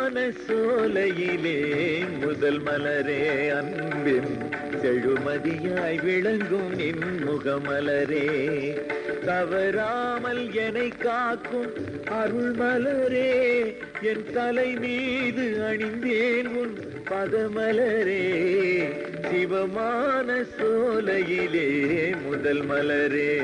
சிவமான சோலையிலே முதல் மலரே அன்பின் செழுமதியாய் விளங்கும் நின் முகமலரே. தவறாமல் என்னை காக்கும் அருள் மலரே என் தலை மீது அணிந்தேன் உன் பதமலரே. சிவமான சோலையிலே முதல் மலரே.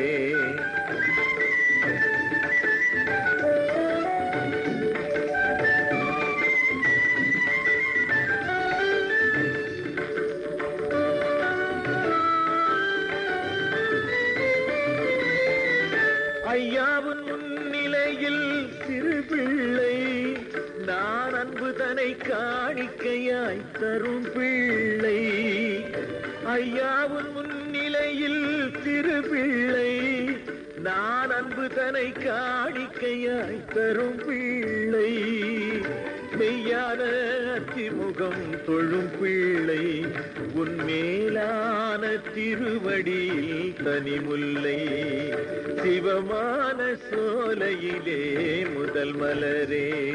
ஐயாவின் முன்னிலையில் சிறு பிள்ளை நான் அன்பு தனை காணிக்கையாய் தரும் பிள்ளை. ஐயாவின் முன்னிலையில் சிறு பிள்ளை நான் அன்பு தனை காணிக்கையாய் தரும் பிள்ளை. மெய்யான அத்திமுகம் தொழும் பிள்ளை. உன் மேலான திருவடியில் தனிமுல்லை. சிவமான சோலையிலே முதல் மலரே.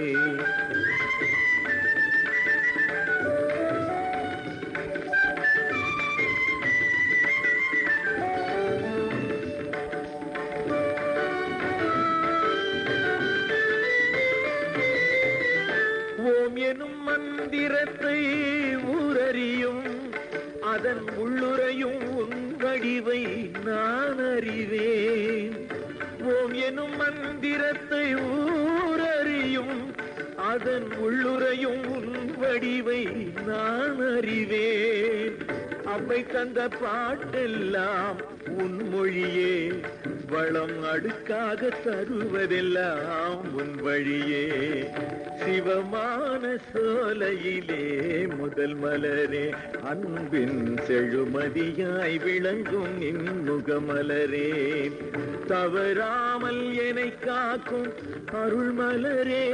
மந்திரத்தை ஊரறியும் அதன் உள்ளுரையும் உன் வடிவை நான் அறிவேன். ஓம் எனும் மந்திரத்தை ஊரறியும் அதன் உள்ளுரையும் உன் வடிவை நான் அறிவேன். அவை தந்த பாட்டெல்லாம் உன் மொழியே. வளம் அடுக்காக தருவதெல்லாம் உன் வழியே. சிவமான சோலையிலே முதல் மலரே. அன்பின் செழுமதியாய் விளங்கும் இன்முகமலரே தவறாமல் என்னை காக்கும் அருள்மலரே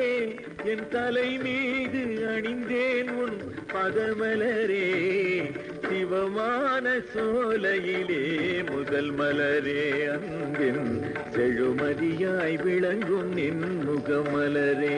என் தலை மீது அணிந்தேன் உன் பதமலரே. சிவமான சோலையிலே முதல் மலரே அன்பின் செழுமதியாய் விளங்கும் நின் முகமலரே